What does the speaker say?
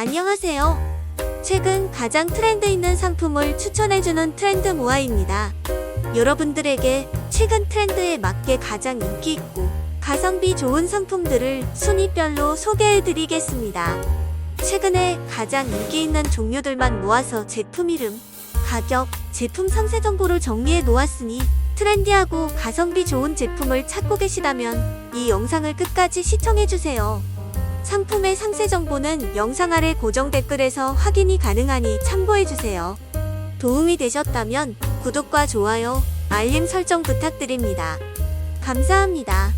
안녕하세요. 최근 가장 트렌드 있는 상품을 추천해주는 트렌드 모아입니다. 여러분들에게 최근 트렌드에 맞게 가장 인기 있고 가성비 좋은 상품들을 순위별로 소개해드리겠습니다. 최근에 가장 인기 있는 종류들만 모아서 제품 이름, 가격, 제품 상세 정보를 정리해 놓았으니 트렌디하고 가성비 좋은 제품을 찾고 계시다면 이 영상을 끝까지 시청해주세요. 상품의 상세 정보는 영상 아래 고정 댓글에서 확인이 가능하니 참고해주세요. 도움이 되셨다면 구독과 좋아요, 알림 설정 부탁드립니다. 감사합니다.